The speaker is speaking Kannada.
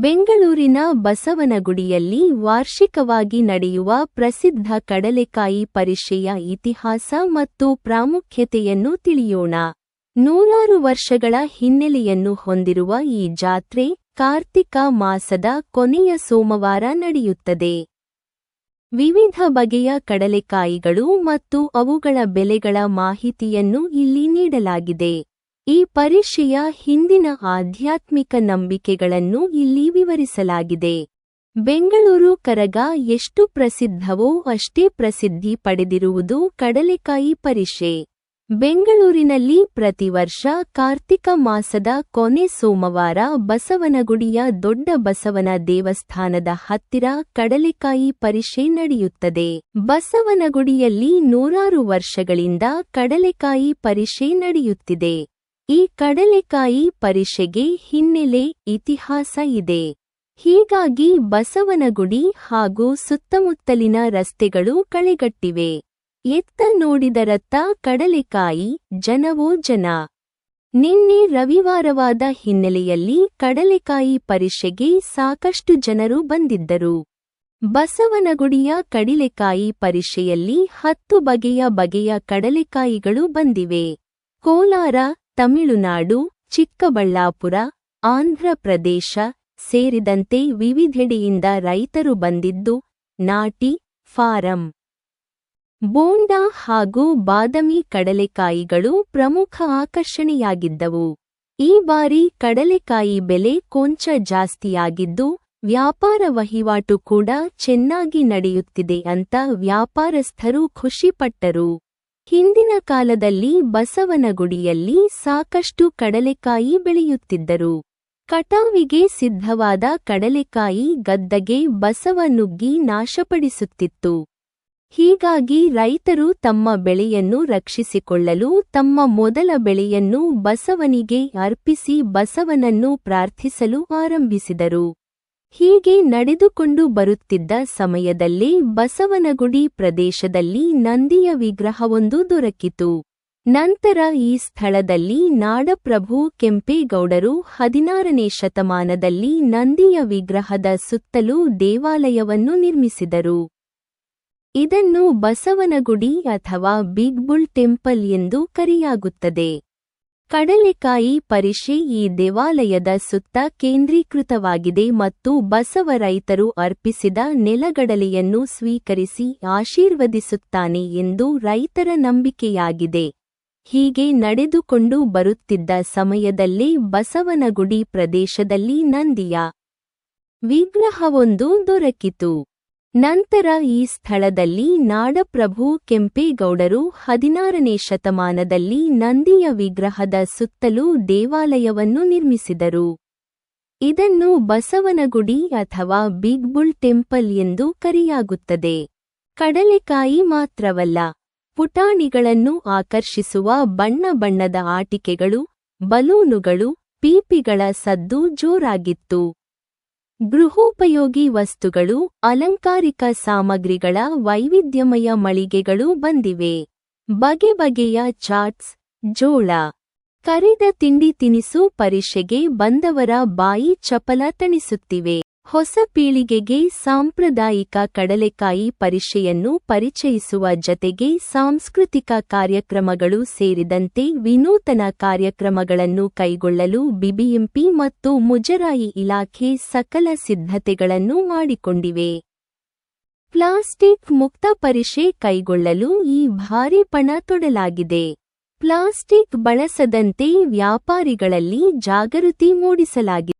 ಬೆಂಗಳೂರಿನ ಬಸವನಗುಡಿಯಲ್ಲಿ ವಾರ್ಷಿಕವಾಗಿ ನಡೆಯುವ ಪ್ರಸಿದ್ಧ ಕಡಲೆಕಾಯಿ ಪರಿಷೆಯ ಇತಿಹಾಸ ಮತ್ತು ಪ್ರಾಮುಖ್ಯತೆಯನ್ನು ತಿಳಿಯೋಣ. ನೂರಾರು ವರ್ಷಗಳ ಹಿನ್ನೆಲೆಯನ್ನು ಹೊಂದಿರುವ ಈ ಜಾತ್ರೆ ಕಾರ್ತಿಕ ಮಾಸದ ಕೊನೆಯ ಸೋಮವಾರ ನಡೆಯುತ್ತದೆ. ವಿವಿಧ ಬಗೆಯ ಕಡಲೆಕಾಯಿಗಳು ಮತ್ತು ಅವುಗಳ ಬೆಲೆಗಳ ಮಾಹಿತಿಯನ್ನು ಇಲ್ಲಿ ನೀಡಲಾಗಿದೆ. ಈ ಪರಿಷೆಯ ಹಿಂದಿನ ಆಧ್ಯಾತ್ಮಿಕ ನಂಬಿಕೆಗಳನ್ನು ಇಲ್ಲಿ ವಿವರಿಸಲಾಗಿದೆ. ಬೆಂಗಳೂರು ಕರಗ ಎಷ್ಟು ಪ್ರಸಿದ್ಧವೋ ಅಷ್ಟೇ ಪ್ರಸಿದ್ಧಿ ಪಡೆದಿರುವುದು ಕಡಲೆಕಾಯಿ ಪರಿಷೆ. ಬೆಂಗಳೂರಿನಲ್ಲಿ ಪ್ರತಿ ವರ್ಷ ಕಾರ್ತಿಕ ಮಾಸದ ಕೊನೆ ಸೋಮವಾರ ಬಸವನಗುಡಿಯ ದೊಡ್ಡ ಬಸವನ ದೇವಸ್ಥಾನದ ಹತ್ತಿರ ಕಡಲೆಕಾಯಿ ಪರಿಷೆ ನಡೆಯುತ್ತದೆ. ಬಸವನಗುಡಿಯಲ್ಲಿ ನೂರಾರು ವರ್ಷಗಳಿಂದ ಕಡಲೆಕಾಯಿ ಪರಿಷೆ ನಡೆಯುತ್ತಿದೆ. ಈ ಕಡಲೆಕಾಯಿ ಪರಿಷೆಗೆ ಹಿನ್ನೆಲೆ ಇತಿಹಾಸ ಇದೆ. ಹೀಗಾಗಿ ಬಸವನಗುಡಿ ಹಾಗೂ ಸುತ್ತಮುತ್ತಲಿನ ರಸ್ತೆಗಳು ಕಳೆಗಟ್ಟಿವೆ. ಎತ್ತ ನೋಡಿದರತ್ತ ಕಡಲೆಕಾಯಿ ಜನವೋ ಜನ. ನಿನ್ನೆ ರವಿವಾರವಾದ ಹಿನ್ನೆಲೆಯಲ್ಲಿ ಕಡಲೆಕಾಯಿ ಪರಿಷೆಗೆ ಸಾಕಷ್ಟು ಜನರು ಬಂದಿದ್ದರು. ಬಸವನಗುಡಿಯ ಕಡಲೆಕಾಯಿ ಪರಿಷೆಯಲ್ಲಿ ಹತ್ತು ಬಗೆಯ ಬಗೆಯ ಕಡಲೆಕಾಯಿಗಳು ಬಂದಿವೆ. ಕೋಲಾರ ತಮಿಳುನಾಡು, ಚಿಕ್ಕಬಳ್ಳಾಪುರ ಆಂಧ್ರಪ್ರದೇಶ ಸೇರಿದಂತೆ ವಿವಿಧೆಡೆಯಿಂದ ರೈತರು ಬಂದಿದ್ದು ನಾಟಿ, ಫಾರಂ. ಬೋಂಡಾ ಹಾಗೂ ಬಾದಮಿ ಕಡಲೆಕಾಯಿಗಳು ಪ್ರಮುಖ ಆಕರ್ಷಣೆಯಾಗಿದ್ದವು. ಈ ಬಾರಿ ಕಡಲೆಕಾಯಿ ಬೆಲೆ ಕೊಂಚ ಜಾಸ್ತಿಯಾಗಿದ್ದು, ವ್ಯಾಪಾರ ವಹಿವಾಟು ಕೂಡ ಚೆನ್ನಾಗಿ ನಡೆಯುತ್ತಿದೆ ಅಂತ ವ್ಯಾಪಾರಸ್ಥರು ಖುಷಿಪಟ್ಟರು. ಹಿಂದಿನ ಕಾಲದಲ್ಲಿ ಬಸವನಗುಡಿಯಲ್ಲಿ ಸಾಕಷ್ಟು ಕಡಲೆಕಾಯಿ ಬೆಳೆಯುತ್ತಿದ್ದರು. ಕಟಾವಿಗೆ ಸಿದ್ಧವಾದ ಕಡಲೆಕಾಯಿ ಗದ್ದಗೆ ಬಸವ ನುಗ್ಗಿ ನಾಶಪಡಿಸುತ್ತಿತ್ತು. ಹೀಗಾಗಿ ರೈತರು ತಮ್ಮ ಬೆಳೆಯನ್ನು ರಕ್ಷಿಸಿಕೊಳ್ಳಲು ತಮ್ಮ ಮೊದಲ ಬೆಳೆಯನ್ನು ಬಸವನಿಗೆ ಅರ್ಪಿಸಿ ಬಸವನನ್ನು ಪ್ರಾರ್ಥಿಸಲು ಆರಂಭಿಸಿದರು. ಹೀಗೆ ನಡೆದುಕೊಂಡು ಬರುತ್ತಿದ್ದ ಸಮಯದಲ್ಲಿ ಬಸವನಗುಡಿ ಪ್ರದೇಶದಲ್ಲಿ ನಂದಿಯ ವಿಗ್ರಹವೊಂದು ದೊರಕಿತು. ನಂತರ ಈ ಸ್ಥಳದಲ್ಲಿ ನಾಡಪ್ರಭು ಕೆಂಪೇಗೌಡರು ಹದಿನಾರನೇ ಶತಮಾನದಲ್ಲಿ ನಂದಿಯ ವಿಗ್ರಹದ ಸುತ್ತಲೂ ದೇವಾಲಯವನ್ನು ನಿರ್ಮಿಸಿದರು. ಇದನ್ನು ಬಸವನಗುಡಿ ಅಥವಾ ಬಿಗ್ ಬುಲ್ ಟೆಂಪಲ್ ಎಂದು ಕರೆಯಾಗುತ್ತದೆ. ಕಡಲೆಕಾಯಿ ಪರಿಷೆ ಈ ದೇವಾಲಯದ ಸುತ್ತ ಕೇಂದ್ರೀಕೃತವಾಗಿದೆ ಮತ್ತು ಬಸವ ರೈತರು ಅರ್ಪಿಸಿದ ನೆಲಗಡಲೆಯನ್ನು ಸ್ವೀಕರಿಸಿ ಆಶೀರ್ವದಿಸುತ್ತಾನೆ ಎಂದು ರೈತರ ನಂಬಿಕೆಯಾಗಿದೆ. ಹೀಗೆ ನಡೆದುಕೊಂಡು ಬರುತ್ತಿದ್ದ ಸಮಯದಲ್ಲೇ ಬಸವನಗುಡಿ ಪ್ರದೇಶದಲ್ಲಿ ನಂದಿಯ ವಿಗ್ರಹವೊಂದು ದೊರಕಿತು. ನಂತರ ಈ ಸ್ಥಳದಲ್ಲಿ ನಾಡಪ್ರಭು ಕೆಂಪೇಗೌಡರು ಹದಿನಾರನೇ ಶತಮಾನದಲ್ಲಿ ನಂದಿಯ ವಿಗ್ರಹದ ಸುತ್ತಲೂ ದೇವಾಲಯವನ್ನು ನಿರ್ಮಿಸಿದರು. ಇದನ್ನು ಬಸವನಗುಡಿ ಅಥವಾ ಬಿಗ್ ಬುಲ್ ಟೆಂಪಲ್ ಎಂದು ಕರೆಯಾಗುತ್ತದೆ. ಕಡಲೆಕಾಯಿ ಮಾತ್ರವಲ್ಲ, ಪುಟಾಣಿಗಳನ್ನು ಆಕರ್ಷಿಸುವ ಬಣ್ಣ ಬಣ್ಣದ ಆಟಿಕೆಗಳು, ಬಲೂನುಗಳು, ಪೀಪಿಗಳ ಸದ್ದು ಜೋರಾಗಿತ್ತು. ಗೃಹೋಪಯೋಗಿ ವಸ್ತುಗಳು, ಅಲಂಕಾರಿಕ ಸಾಮಗ್ರಿಗಳ ವೈವಿಧ್ಯಮಯ ಮಳಿಗೆಗಳು ಬಂದಿವೆ. ಬಗೆ ಬಗೆಯ ಚಾಟ್ಸ್, ಜೋಳ. ಕರಿದ ತಿಂಡಿ ತಿನಿಸು ಪರಿಷೆಗೆ ಬಂದವರ ಬಾಯಿ ಚಪಲ ತಣಿಸುತ್ತಿವೆ. ಹೊಸ ಪೀಳಿಗೆಗೆ ಸಾಂಪ್ರದಾಯಿಕ ಕಡಲೆಕಾಯಿ ಪರಿಷೆಯನ್ನು ಪರಿಚಯಿಸುವ ಜತೆಗೆ ಸಾಂಸ್ಕೃತಿಕ ಕಾರ್ಯಕ್ರಮಗಳು ಸೇರಿದಂತೆ ವಿನೂತನ ಕಾರ್ಯಕ್ರಮಗಳನ್ನು ಕೈಗೊಳ್ಳಲು ಬಿಬಿಎಂಪಿ ಮತ್ತು ಮುಜರಾಯಿ ಇಲಾಖೆ ಸಕಲ ಸಿದ್ಧತೆಗಳನ್ನು ಮಾಡಿಕೊಂಡಿವೆ. ಪ್ಲಾಸ್ಟಿಕ್ ಮುಕ್ತ ಪರಿಷೆ ಕೈಗೊಳ್ಳಲು ಈ ಭಾರಿ ಪಣ ತೊಡಲಾಗಿದೆ. ಪ್ಲಾಸ್ಟಿಕ್ ಬಳಸದಂತೆ ವ್ಯಾಪಾರಿಗಳಲ್ಲಿ ಜಾಗೃತಿ ಮೂಡಿಸಲಾಗಿದೆ.